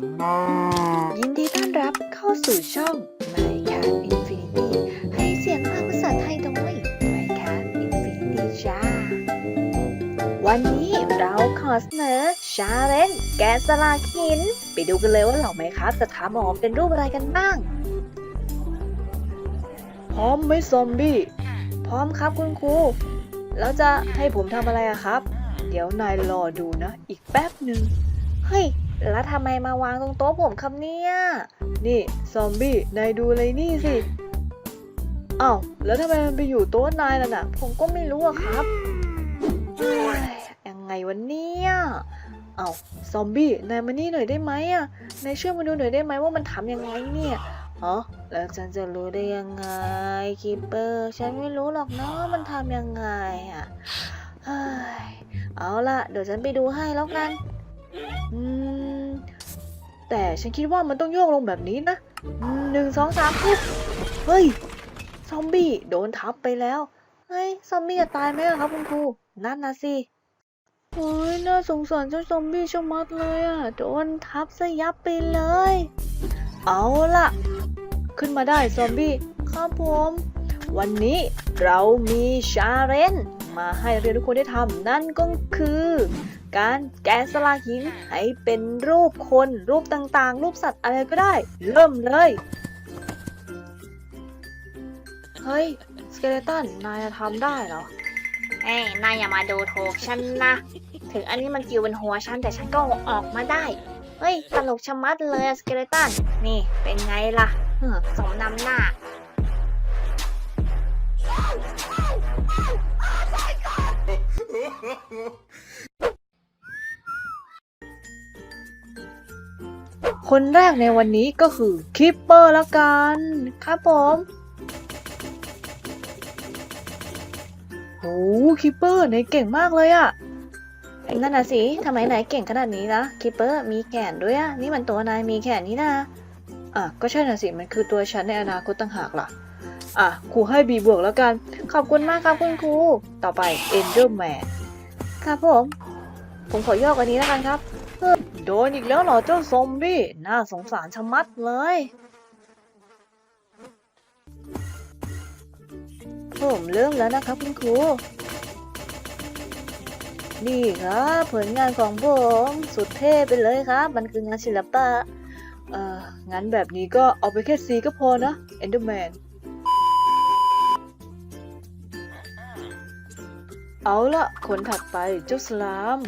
ยินดีต้อนรับเข้าสู่ช่อง Minecraft Infinity ให้เสียงภาคภาษาไทยโดย Minecraft Infinity จ้า วันนี้เราขอเสนอชาเลนแกะสลากหิน ไปดูกันเลยว่าเหล่าไมครับจะทำออกเป็นรูปอะไรกันบ้าง พร้อมไหมซอมบี้ พร้อมครับคุณครู แล้วจะให้ผมทำอะไรอะครับ เดี๋ยวนายรอดูนะ อีกแป๊บหนึ่งเฮ้ย แล้วทำไมมาวางตรงโต๊ะผมครับเนี่ย นี่ซอมบี้นายดูเลยนี่สิอ้าวแล้วทำไมมันไปอยู่โต๊ะนายล่ะน่ะ ผมก็ไม่รู้อะครับยังไงวันนี้อ้าซอมบี้นายมานี่หน่อยได้ไหมอะนายช่วยมาดูหน่อยได้ไหมว่ามันทำยังไงเนี่ยอ๋อแล้วฉันจะรู้ได้ยังไงคีเปอร์ฉันไม่รู้หรอกเนาะมันทำยังไงอะเฮ้ยเอาละเดี๋ยวฉันไปดูให้แล้วกัน อืม แต่ฉันคิดว่ามันต้องโยกลงแบบนี้นะหนึ่งสองสามปุ๊บเฮ้ย ซอมบี้โดนทับไปแล้วเฮ้ยซอมบี้จะตายไหมครับคุณครูนั่นนะสิโอ้ยน่าสงสารเจ้าซอมบี้ชะมัดเลยอะโดนทับซะยับไปเลย เอาล่ะ ขึ้นมาได้ซอมบี้ครับผม วันนี้เรามีชาเลนจ์มาให้เรียนทุกคนได้ทำนั่นก็คือ การแกะสลักหินให้เป็นรูปคนรูปต่างๆ รูปสัตว์อะไรก็ได้ เริ่มเลย เฮ้ย สเกเลตันนายจะทำได้เหรอเอ้ยนายอย่ามาดูถูกฉันนะ ถึงอันนี้มันกิวบนหัวฉันแต่ฉันก็เอาออกมาได้ เฮ้ย ตลกชะมัดเลยอะสเกเลตัน นี่เป็นไงล่ะเออสมนำหน้า คนแรกในวันนี้ก็คือคิปเปอร์ละกันครับผมโอ้คิปเปอร์นายเก่งมากเลยอะนั่นนะสิทำไมนายเก่งขนาดนี้นะคิปเปอร์มีแขนด้วยอะนี่มันตัวนายมีแขนนี่นะอะก็ใช่น่ะสิมันคือตัวฉันในอนาคตต่างหากล่ะอะครูให้บีบวกแล้วกัน ขอบคุณมากครับคุณครู ต่อไปเอ็นเดอร์แมนครับผม ผมขอยอกอันนี้แล้วกันครับ โดนอีกแล้วเหรอเจ้าซอมบี้ น่าสงสารชะมัดเลยผมเริ่มแล้วนะครับคุณครู นี่ครับผลงานของผมสุดเท่ไปเลยครับ มันคืองานศิลปะ เอ่อ งั้นแบบนี้ก็เอาไปแค่ซีก็พอนะเอนเดอร์แมนเอาละคนถัดไปเจ้าสลาม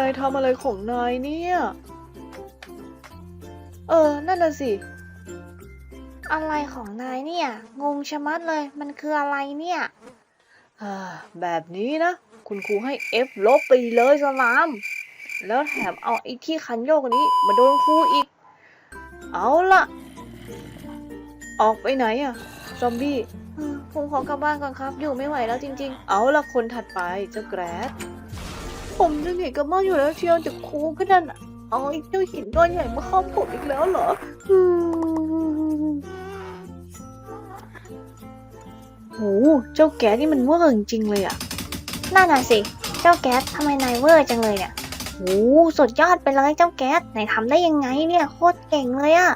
ายทำอะไรของนายเนี่ย เออ นั่นน่ะสิ อะไรของนายเนี่ย งงชะมัดเลย มันคืออะไรเนี่ยอ่าแบบนี้นะ คุณครูให้ F ลบไปเลยสลาม แล้วแถมเอาไอ้ที่คันโยกอันนี้ มาโดนครูอีก เอาละออกไปไหนอะซอมบี้เออผมขอกลับบ้านก่อนครับ อยู่ไม่ไหวแล้วจริงเอาละคนถัดไปเจ้าแกรด ผมจะหนีกลับบ้านอยู่แล้วเชียวแต่ครูก็ดันเอาไอ้เจ้าหินก้อนใหญ่มาครอบผมอีกแล้วเหรออืมโหเจ้าแกนี่มันเวอร์จริงๆเลยอะๆนั่นน่ะสิ เจ้าแก๊สทำไมนายเวอร์จังเลยเนี่ยโอ้สุดยอดไปเลยเจ้าแก๊สนายทำได้ยังไงเนี่ยโคตรเก่งเลยอะ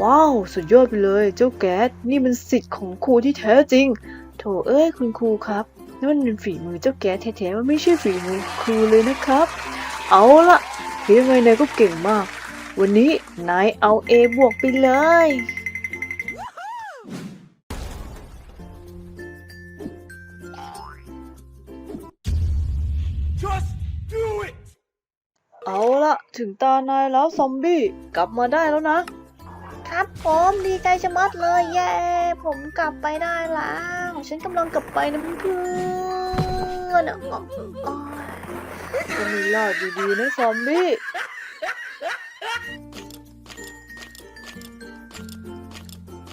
ว้าวสุดยอดไปเลย เจ้าแก๊สนี่มันสิทธิ์ของครูที่แท้จริง โถเอ้ยคุณครูครับ นี่มันเป็นฝีมือเจ้าแก๊สแท้ๆมันไม่ใช่ฝีมือครูเลยนะครับ เอาละยังไงนายก็เก่งมาก วันนี้นายเอา A บวกไปเลย Just do it! เอาละถึงตานายแล้วซอมบี้ กลับมาได้แล้วนะ ครับผมดีใจชะมัดเลยเย้ผมกลับไปได้แล้ว ฉันกำลังกลับไปนะเพื่อนๆอะก็มีรอดอยู่ดีนะซอมบี้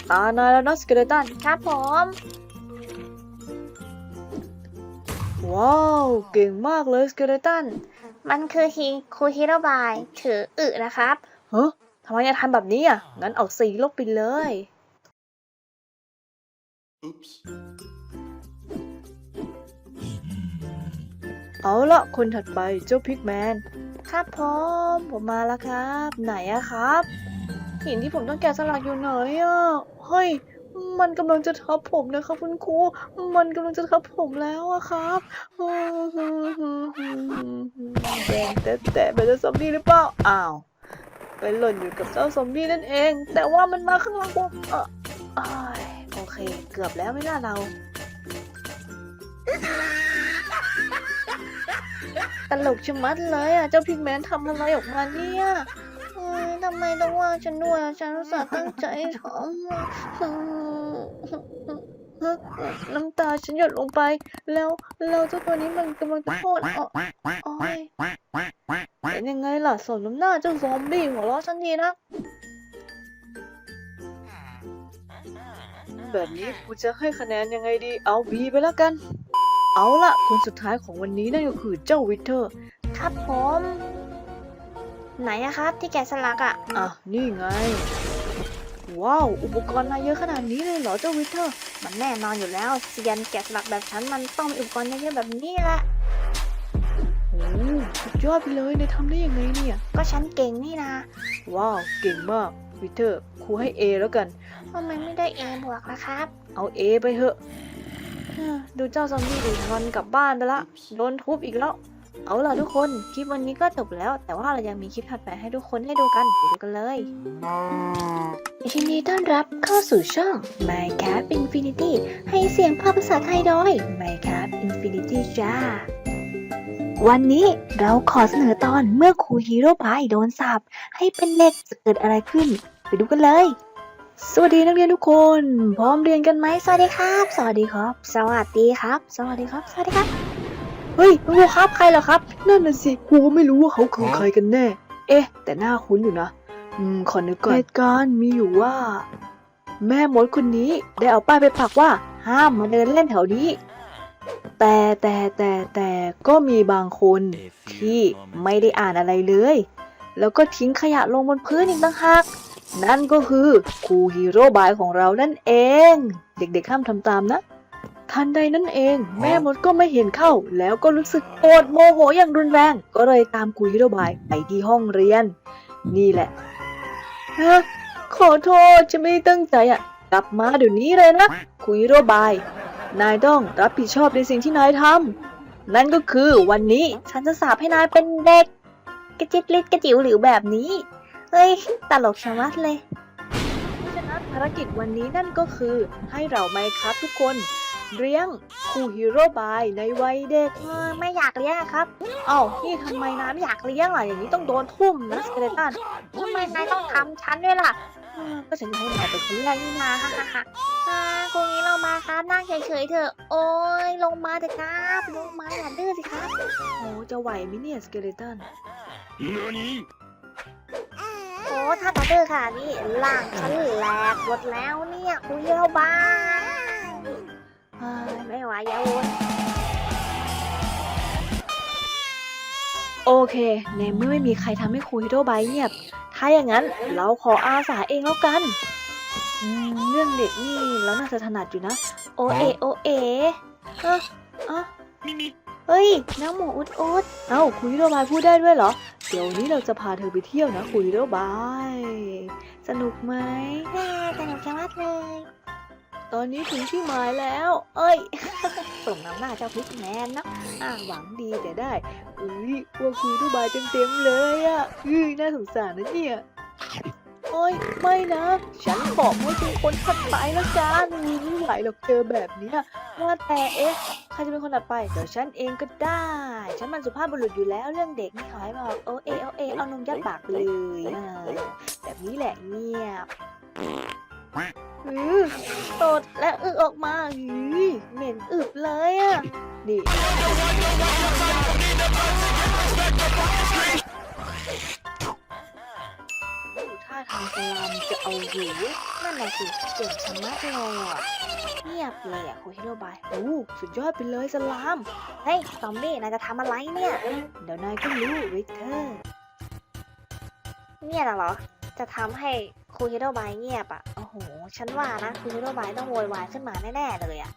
ตานายแล้วนะสเกเลตันครับผม ว้าว เก่งมากเลยสเกเลตัน มันคือฮีคูฮิโรบาย ถืออึนะครับเฮ้ ทำไมจะทำแบบนี้อะ งั้นเอาสีลบไปเลย Oops. เอาละคนถัดไปเจ้าพิกแมน ครับผมผมมาแล้วครับ ไหนอะครับหินที่ผมต้องแกะสลักอยู่ไหนอะเฮ้ย มันกำลังจะทับผมนะครับคุณครู มันกำลังจะทับผมแล้วอะครับแดงแต่แต่เป็นเจ้าซอมบี้หรือเปล่า อ้าว ไปหล่นอยู่กับเจ้าซอมบี้นั่นเอง แต่ว่ามันมาข้างหลังผมเอออ้าโอเค เกือบแล้วไม่น่าเราตลกชะมัดเลยอะ เจ้าพิกแมนทำอะไรออกมาเนี่ยทำไมต้องว่าฉันด้วยอะฉันอุตส่าห์ตั้งใจทำ น้ำตาฉันหยดลงไป แล้วแล้วเจ้าตัวนี้มันกำลังจะโทษอะโอ้ยเป็นยังไงล่ะสมน้ำหน้าเจ้าซอมบี้หัวเราะฉันดีนะ แบบนี้กูจะให้คะแนนยังไงดี เอาบีไปแล้วกัน เอาล่ะคนสุดท้ายของวันนี้นั่นก็คือเจ้าวิเทอร์ ครับผม ไหนอะครับที่แกะสลักอะอะ นี่ไง ว้าว อุปกรณ์มาเยอะขนาดนี้เลยเหรอเจ้าวิเทอร์ มันแน่นอนอยู่แล้วเซียนแกะสลักแบบฉันมันต้องมีอุปกรณ์เยอะๆแบบนี้แหละโอ้สุดยอดไปเลยนายทำได้ยังไงเนี่ย ก็ฉันเก่งนี่นะ ว้าว เก่งมากวิเทอร์ครูให้ A แล้วกันทำไมไม่ได้เอบวกล่ะครับ เอา A ไปเถอะเฮ้อดูเจ้าซอมบี้ดิงอนกลับบ้านไปละ โดนทุบอีกแล้ว เอาล่ะทุกคน คลิปวันนี้ก็จบแล้ว แต่ว่าเรายังมีคลิปถัดไปให้ทุกคนได้ดูกันไปดูกันเลยยินดีต้อนรับเข้าสู่ช่อง Minecraft Infinity ให้เสียงภาพภาษาไทยโดย Minecraft Infinity จ้า วันนี้เราขอเสนอตอนเมื่อครูฮีโร่บายโดนสาปให้เป็นเด็กจะเกิดอะไรขึ้น ไปดูกันเลยสวัสดีนักเรียนทุกคน พร้อมเรียนกันไหมสวัสดีครับ สวัสดีครับ สวัสดีครับ สวัสดีครับ สวัสดีครับ เฮ้ยคุณครูครับใครเหรอครับ นั่นน่ะสิครูก็ไม่รู้ว่าเขาคือใครกันแน่ เอ๊ะ แต่หน้าคุ้นอยู่นะ อืมขอนึกก่อนเหตุการณ์มีอยู่ว่า แม่มดคนนี้ได้เอาป้ายไปปักว่า ห้ามมาเดินเล่นแถวนี้ แต่แต่แต่แต่ก็มีบางคนที่ไม่ได้อ่านอะไรเลย แล้วก็ทิ้งขยะลงบนพื้นอีกต่างหากนั่นก็คือครูฮีโร่บายของเรานั่นเอง เด็กๆห้ามทำตามนะ ทันใดนั่นเอง แม่มดก็ไม่เห็นเข้า แล้วก็รู้สึกโกรธโมโหอย่างรุนแรง ก็เลยตามครูฮีโร่บายไปที่ห้องเรียน นี่แหละฮะขอโทษจะไม่ได้ตั้งใจอะ กลับมาเดี๋ยวนี้เลยนะครูฮีโร่บาย นายต้องรับผิดชอบในสิ่งที่นายทำนั่นก็คือวันนี้ฉันจะสาปให้นายเป็นเด็กกระจิตลิดกระจิ๋วหลิวแบบนี้เฮ้ยตลกชะมัดเลยเพราะฉะนั้นภารกิจวันนี้นั่นก็คือให้เราไหมครับทุกคน เลี้ยงครูฮีโร่บายในวัยเด็กเออไม่อยากเลี้ยงอะครับเอ้านี่ทำไมนายไม่อยากเลี้ยงล่ะอย่างนี้ต้องโดนทุ่มนะสเกเลตันทำไมนายต้องทำฉันด้วยล่ะเออก็ฉันจะให้นายเป็นคนแรกนี่นาฮ่าฮ่าฮ่าอ่าครูงี้เรามาครับนั่งเฉยๆเถอะ โอ้ยลงมาเถอะครับลงมาอย่าดื้อสิครับโอ้จะไหวไหมเนี่ยสเกเลตัน NANI? โอ้ถ้าตาดื้อค่ะนี่ล่างฉันแหลกหมดแล้วเนี่ยคุยเยาบ้าเฮ้ย ไม่ไหวอย่าวนโอเค ในเมื่อไม่มีใครทำให้ครูฮีโร่บายเงียบ ถ้าอย่างนั้นเราขออาสาเองแล้วกันอืมเรื่องเด็กนี่เราน่าจะถนัดอยู่นะ โอเอโอเอเอะอะ Mimi. เฮ้ยน้ำหมูอุดอุดเอ้าคุยโรบายพูดได้ด้วยเหรอ เดี๋ยววันนี้เราจะพาเธอไปเที่ยวนะคุยโรบาย สนุกไหมเฮ้ยสนุกจังมากเลย ตอนนี้ถึงที่หมายแล้ว เอ้ยสมน้ำหน้าเจ้าพิกแมนนะอ้าหวังดีแต่ได้อุ้ยว่าคุยโรบายเต็มๆเลยอะ่ะอุ้ยน่าสงสารนะเนี่ยโอ้ยไม่นะ ฉันขอไม่าเป็นคนถัดไปแล้วกันอุ้ยไม่ไหวหรอกเจอแบบนี้ว่าแต่เอ๊ะใครจะเป็นคนถัดไปเดี๋ยวฉันเองก็ได้ ฉันมันสุภาพบุรุษอยู่แล้วเรื่องเด็กนี่ขอให้บอกโอเอโอเอเอานมยัดปากเลยแบบนี้แหละเงียบ อือตดและอึออกมาอือเหม็นอึบเลยอะนี่ท่าทางสลามจะเอาอยู่นั่นแหละสิเก่งชะมัดเลยอะเงียบเลยอะคุยฮิโรบายโอ้สุดยอดไปเลยสลาม เฮ้ยซอมบี้นายจะทำอะไรเนี่ย เดี๋ยวนายก็รู้วิเตอร์ เนี่ยเหรอ จะทำให้ครูฮิโรบายเงียบอะ โอ้โห ฉันว่านะคุณฮิโรบายต้องโวยวายขึ้นมาแน่ๆเลยอะ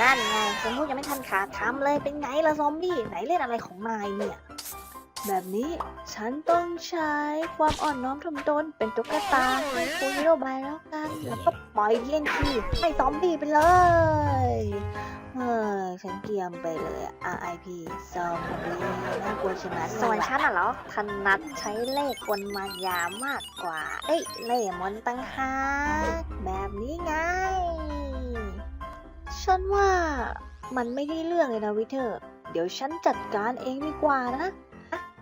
นั่นไงฉันพูดยังไม่ทันขาดคำเลยเป็นไงล่ะซอมบี้ไหนเล่นอะไรของนายเนี่ย แบบนี้ฉันต้องใช้ความอ่อนน้อมถ่อมตนเป็นตุ๊กตาให้คุณฮิโรบายแล้วกัน แล้วก็ปล่อยเทียนทีให้ซอมบี้ไปเลยเฮ้ยฉันเกรียมไปเลยอะ RIP ซอมบี้น่ากลัวชะส่วนว่ะฉันอะเหรอถนัดใช้เล่กลมายามากกว่า เอ้ยเล่ห์มนต์ตั้งหากแบบนี้ไง ฉันว่ามันไม่ได้เรื่องเลยนะวิเทอร์เดี๋ยวฉันจัดการเองดีกว่านะ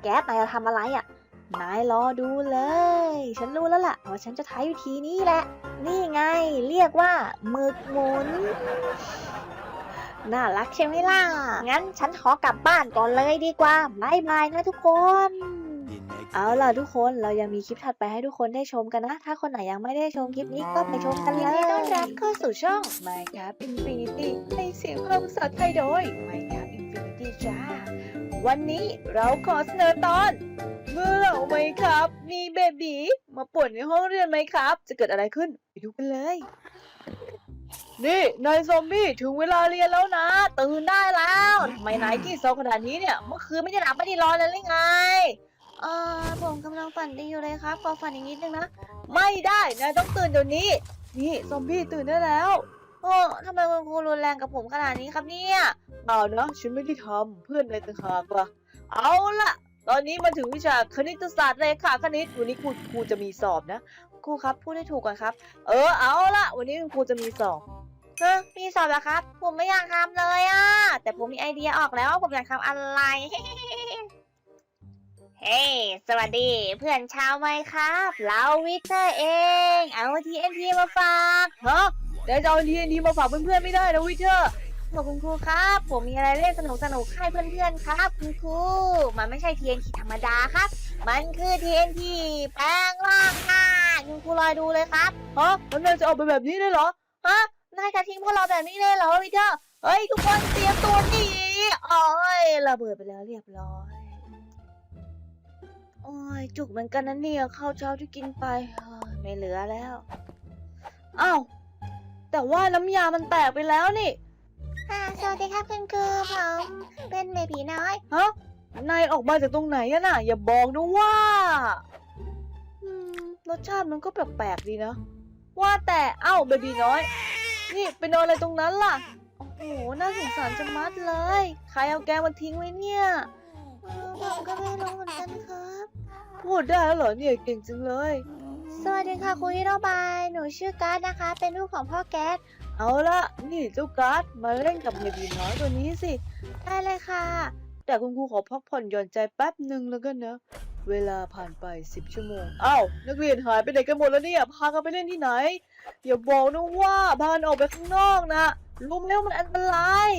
แก๊สนายจะทำอะไรอะ นายรอดูเลย ฉันรู้แล้วล่ะว่าฉันจะใช้วิธีนี้แหละ นี่ไงเรียกว่าหมึกหมุน น่ารักใช่ไหมล่ะ งั้นฉันขอกลับบ้านก่อนเลยดีกว่าบายบายนะทุกคนเอาล่ะทุกคนเรายังมีคลิปถัดไปให้ทุกคนได้ชมกันนะ ถ้าคนไหนยังไม่ได้ชมคลิปนี้ก็ไปชมกันยิเลนยดีต้อนรับเข้าสู่ช่อง Minecraft Infinity ให้เสียงภาษาไทยโดย Minecraft Infinity จ้า วันนี้เราขอเสนอตอน เมื่อเราไหมครับ มีเบบีมาป่วนในห้องเรียนไหมครับ จะเกิดอะไรขึ้นไปดูกันเลย นี่นายซอมบี้ถึงเวลาเรียนแล้วนะ ตื่นได้แล้วทำไมนายกี่ซอขนาดนี้เนี่ยเมื่อคืนไม่ได้หลับไม่ได้นอนเลยหรือไง เออผมกำลังฝันดีอยู่เลยครับขอฝันอีกนิดนึงนะ ไม่ได้นายต้องตื่นเดี๋ยวนี้ นี่ซอมบี้ตื่นได้แล้วโอ้ทำไมคุณครูรุนแรงกับผมขนาดนี้ครับเนี่ย เปล่านะ ฉันไม่ได้ทำเพื่อนนต่างหากล่ะ เอาละตอนนี้มาถึงวิชาคณิตศาสตร์เลยค่ะคณิตวันนี้ครูครูจะมีสอบนะครูครับพูดให้ถูกก่อนครับ เออเอาละวันนี้ครูจะมีสอบเออมีสอบแล้วครับ ผมไม่อยากทำเลยอะแต่ผมมีไอเดียออกแล้วว่าผมอยากทำอะไร เฮ้ยสวัสดีเพื่อนชาวไหมครับ เราวิเตอร์เอง เอา TNT มาฝากฮะเดี๋ยวจะเอาทีเอ็นทีมาฝากเพื่อนๆไม่ได้นะวิเทอร์ บอกคุณครูครับ ผมมีอะไรเล่นสนุกสนุกๆให้เพื่อนๆครับ คุณครู มันไม่ใช่ TNT ธรรมดาครับ มันคือ TNT แปลงร่างค่ะคุณครูรอยดูเลยครับฮะแล้วนายจะเอาไปแบบนี้ได้เหรอฮะนายจะทิ้งพวกเราแบบนี้เลยเหรอวิกเตอร์เฮ้ยทุกคนเตรียมตัวหนีโอ้ยระเบิดไปแล้วเรียบร้อยโอ้ยจุกเหมือนกันนะเนี่ยข้าวเช้าที่กินไปเฮ้ยไม่เหลือแล้วอ้าวแต่ว่าน้ำยามันแตกไปแล้วนี่ ค่ะสวัสดีครับคุณครูผมเป็นเบบีน้อยฮะนายออกมาจากตรงไหนอะน่ะ อย่าบอกนะว่าอืมรสชาติมันก็แปลกๆดีนะ ว่าแต่เอ้าเบบีน้อย นี่ไปนอนอะไรตรงนั้นล่ะ โอ้โหน่าสงสารจะมัดเลย ใครเอาแกมาทิ้งไว้เนี่ยเออผมก็ไม่รู้เหมือนกันครับ พูดได้แล้วเหรอเนี่ยเก่งจังเลย สวัสดีค่ะคุณฮิโรบาย หนูชื่อการ์ดนะคะ เป็นลูกของพ่อแก๊ส เอาละนี่เจ้าการ์ดมาเล่นกับเบบีน้อยตัวนี้สิ ได้เลยค่ะ แต่คุณครูขอพักผ่อนหย่อนใจแป๊บหนึ่งแล้วกันนะ เวลาผ่านไปสิบชั่วโมงอ้าวนักเรียนหายไปไหนกันหมดแล้วเนี่ยพากันไปเล่นที่ไหน อย่าบอกนะว่าพากันออกไปข้างนอกนะรู้ไหมว่ามันอันตราย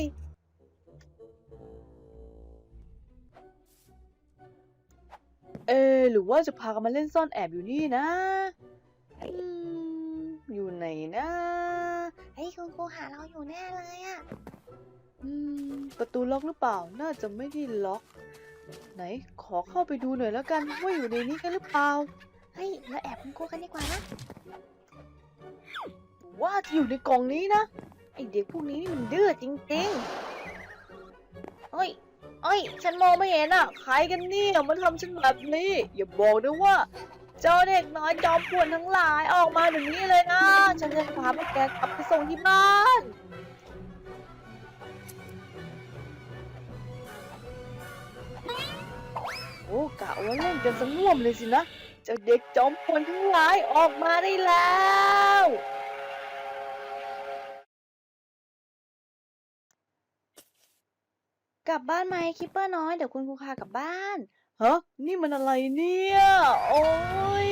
เอหรือว่าจะพากันมาเล่นซ่อนแอบอยู่นี่นะอืมอยู่ไหนนะ ฮ้ยคุณครูหาเราอยู่แน่เลยอะอืม ประตูล็อกหรือเปล่า น่าจะไม่ได้ล็อก ไหนขอเข้าไปดูหน่อยแล้วกันว่าอยู่ในนี้กันหรือเปล่า เฮ้ยเราแอบคุณครูกันดีกว่านะ ว่าจะอยู่ในกล่องนี้นะ ไอเด็กพวกนี้นี่มันดื้อจริงๆเฮ้ยเอ้ย ฉันมองไม่เห็นอะ ใครกันเนี่ยมาทำฉันแบบนี้ อย่าบอกนะว่า เจ้าเด็กน้อยจอมป่วนทั้งหลายออกมาเดี๋ยวนี้เลยนะ ฉันจะพาพวกแกกลับไปส่งที่บ้าน โอ้กะว่าเล่นกันสง่วมเลยสินะ เจ้าเด็กจอมป่วนทั้งหลายออกมาได้แล้วกลับบ้านไหมคิปเปอร์น้อยเดี๋ยวคุณครูพากลับบ้าน ฮะนี่มันอะไรเนี่ย โอ้ย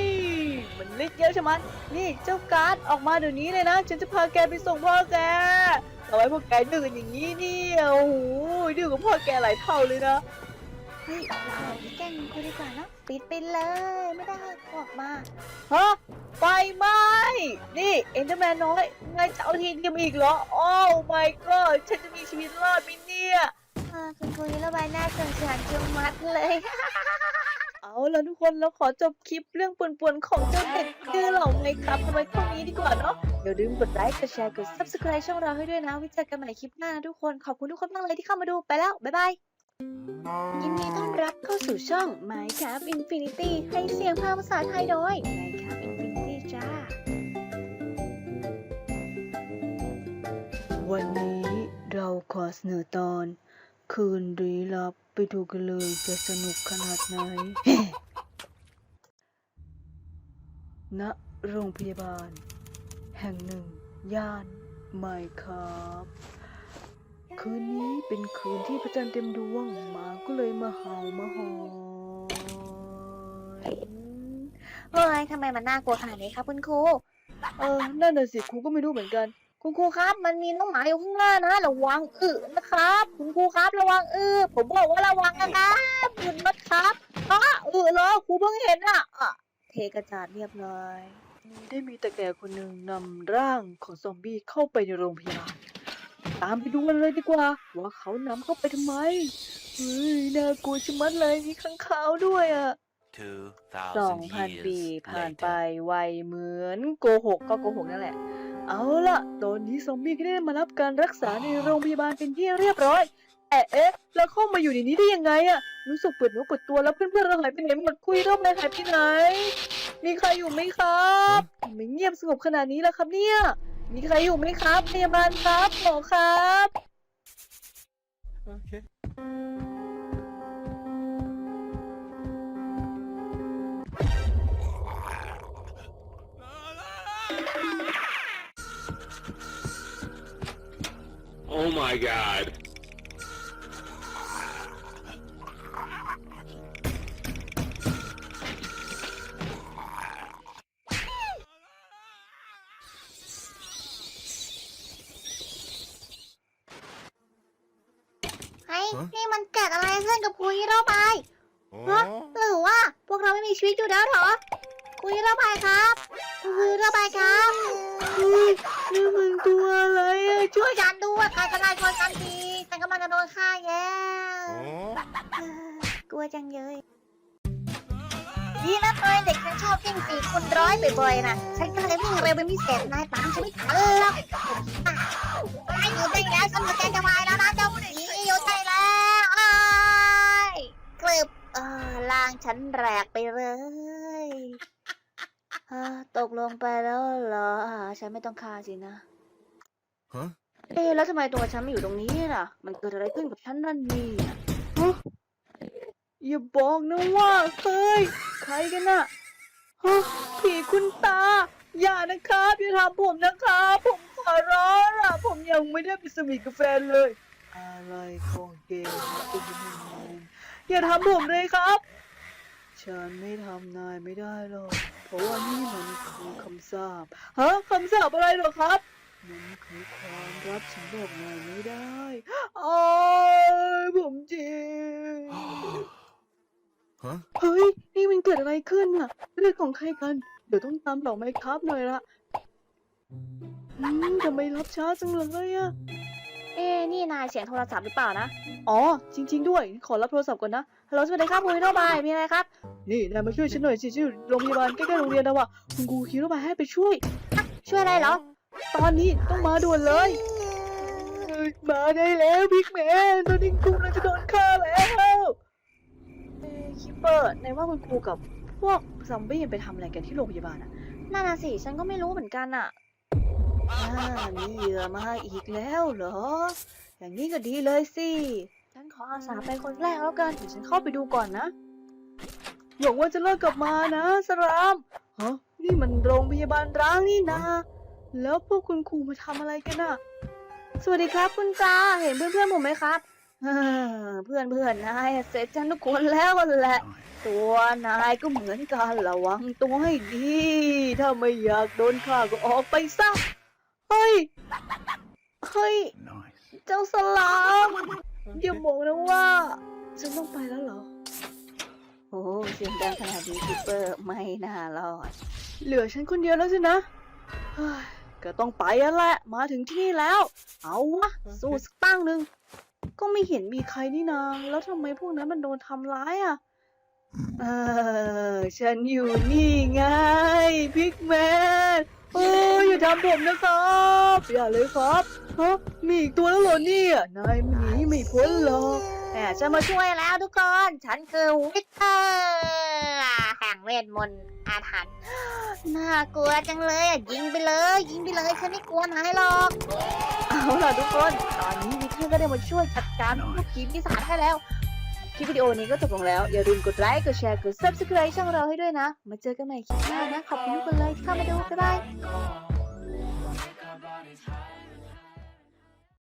มันเล็กเยอะใช่ไหมยนี่เจ้าการ์ดออกมาเดี๋ยวนี้เลยนะ ฉันจะพาแกไปส่งพ่อแกทำไมพวกแกดื้อกันอย่างนี้เนี่ยโอ้โหดื้อกว่าพ่อแกหลายเท่าเลยนะ เฮ้ยเราเอาไปแกล้งคุณครูดีกว่าเนอะปิดไปเลย ไม่ได้ออกมา ฮะไฟไหม้นี่เอ็นเดอร์แมนน้อยไงจะเอาทีเดียมอีกเหรอ โอ้ my god ฉันจะมีชีวิตรอดไหมเนี่ย คุณครูฮิโรบายน่าสงสารจังมัดเลย เอาล่ะทุกคนเราขอจบคลิปเรื่องป่วนๆของเจ้าเด็กดื้อเหล่าไหมครับทำไมเท่านี้ดีกว่าเนาะอย่าลืมกดไลค์กดแชร์กด subscribe ช่องเราให้ด้วยนะไว้เจอกันใหม่คลิปหน้านะทุกคนขอบคุณทุกคนมากเลยที่เข้ามาดูไปแล้วบ๊ายบายยินดีต้อนรับเข้าสู่ช่อง Minecraft Infinity ให้เสียงภาคภาษาไทยโดย Minecraft Infinity จ้า วันนี้เราขอเสนอตอน คืนรีลับไปดูกันเลยจะสนุกขนาดไหน ณ โรงพยาบาล แห่งหนึ่ง ย่านไมครับ คืนนี้เป็นคืนที่พระจันทร์เต็มดวงหมาก็เลยมาเห่ามาหอนเฮ้ยทำไมมันน่ากลัวขนาดนี้ครับคุณครู เออ นั่นน่ะสิครูก็ไม่รู้เหมือนกัน คุณครูครับ มันมีน้องหมาอยู่ข้างหน้านะระวังอึนะครับ คุณครูครับระวังอึผมบอกว่าระวังนะครับคุณนะครับอ๋ออึเหรอครูเพิ่งเห็นอะอะเทกระจาดเรียบร้อยได้มีแต่แก่คนหนึ่งนำร่างของซอมบี้เข้าไปในโรงพยาบาลตามไปดูกันเลยดีกว่า ว่าเขานำเข้าไปทำไมเฮ้ยน่ากลัวชะมัดเลยมีข้างขาวด้วยอะ สอง2,000พันปี years ผ่านไป later. ไวเหมือนโกหกก็โกหกนั่นแหละ เอาล่ะ ตอนนี้ซอมบี้ก็ได้มารับการรักษาในโรงพยาบาลเป็นที่เรียบร้อยเอ๊ะเอ๊ะ แล้วเข้ามาอยู่ในนี้ได้ยังไงอะรู้สึกเปิดเนื้อเปิดตัวแล้วเพื่อนๆเราหายไปไหนหมดคุยรอบไหนหายไปไหน มีใครอยู่ไหมครับทำไมเงียบสงบขนาดนี้ล่ะครับเนี่ย มีใครอยู่ไหมครับพยาบาลครับหมอครับ Okay. Oh Oh my god. ฆ่าแย่กลัวจังเลยนี่นะนายเด็กฉันชอบวิ่งสี่คูณร้อยบ่อยๆนะฉันก็เลยวิ่งเร็วเป็นพิเศษนายตามฉันไม่ทันหรอกไอ้อยู่ได้แล้วฉันหัวใจะวายแล้วนะเจ้าหนีอยู่ได้แล้วไอ้กลืบเออล่างฉันแหลกไปเลยตกลงไปแล้วเหรอ ฉันไม่ต้องฆ่าสินะ Huh? เอ๊ะแล้วทำไมตัวฉันไม่อยู่ตรงนี้ล่ะ มันเกิดอะไรขึ้นกับฉันนั่นนี่ฮะอย่าบอกนะว่าเฮ้ยใครกันน่ะฮะผีคุณตา อย่านะครับอย่าทำผมนะครับ ผมขอร้องล่ะ ผมยังไม่ได้ไปสวีทกับแฟนเลย อะไรของเกมคุณอย่าทำผมเลยครับ ฉันไม่ทำนายไม่ได้หรอก เพราะว่านี่มันคือคำสาปฮะคำสาปอะไรหรอครับ มันคือความรักฉันบอกนายไม่ได้อ้ายผมจริง Huh? เฮ้ย นี่มันเกิดอะไรขึ้นน่ะ เรื่องของใครกัน เดี๋ยวต้องตามเหล่าไมครับหน่อยละอืมทำไมรับช้าจังเลยอะเอ๊ะนี่นายเสียงโทรศัพท์หรือเปล่านะ อ๋อ จริง ๆ ด้วย ขอรับโทรศัพท์ก่อนนะ ฮัลโหล สวัสดีครับคุณฮิโรบาย มีอะไรครับ นี่นายมาช่วยฉันหน่อยสิชื่อโรงพยาบาลใกล้ๆโรงเรียนนะว่ะคุณครูฮิโรบายให้ไปช่วย ช่วยอะไรเหรอ ตอนนี้ต้องมาด่วนเลยเอ้ยมาได้แล้วบิ๊กแมนตอนนี้กูกำลังจะโดนฆ่าแล้วเอ้คิปเปอร์ในว่าคุณครูกับพวกซอมบี้ไปทำอะไรกันที่โรงพยาบาลอะนั่นน่ะสิฉันก็ไม่รู้เหมือนกันอะอ่ามีเหยื่อมาอีกแล้วเหรอ อย่างนี้ก็ดีเลยสิฉันขออาสาไปคนแรกแล้วกันเดี๋ยวฉันเข้าไปดูก่อนนะหวังว่าจะเลิกกลับมานะสรามฮะนี่มันโรงพยาบาลร้างนี่นะ แล้วพวกคุณครูมาทำอะไรกันอะสวัสดีครับคุณจาเห็นเพื่อนๆผมไหมครับเพื่อนเพื่อนนายเสร็จฉันทุกคนแล้วแหละ ตัวนายก็เหมือนกันระวังตัวให้ดี ถ้าไม่อยากโดนฆ่าก็ออกไปซะ เฮ้ย เฮ้ย เจ้าสลามอย่าบอกนะว่า ฉันต้องไปแล้วเหรอ โอ้เสียงดังขนาดนี้คิปเปอร์ไม่น่ารอด เหลือฉันคนเดียวแล้วสินะเฮ้ย ก็ต้องไปแล้วแหละ มาถึงที่นี่แล้ว เอาวะ สู้สักตั้งหนึ่ง ก็ไม่เห็นมีใครนี่นา แล้วทำไมพวกนั้นมันโดนทำร้ายอะ เออ ฉันอยู่นี่ไง พิกแมนเอออย่าทำผมนะครับ อย่าเลยครับฮะมีอีกตัวแล้วเหรอเนี่ยนายหนีไม่พ้นหรอกแหมฉันมาช่วยแล้วทุกคน ฉันคือวิกเตอร์ วทมนต์อาถรรพ์น่ากลัวจังเลยอะยิงไปเลย ยิงไปเลยฉันไม่กลัวนายหรอกเอาล่ะทุกคนตอนนี้วิกเตอร์ก็ได้มาช่วยจัดการพวกผีปีศาจให้แล้วคลิปวิดีโอนี้ก็จบลงแล้ว อย่าลืมกดไลค์กดแชร์กด subscribe ช่องเราให้ด้วยนะ มาเจอกันใหม่คลิปหน้านะ ขอบคุณทุกคนเลยที่เข้ามาดูบ๊ายบาย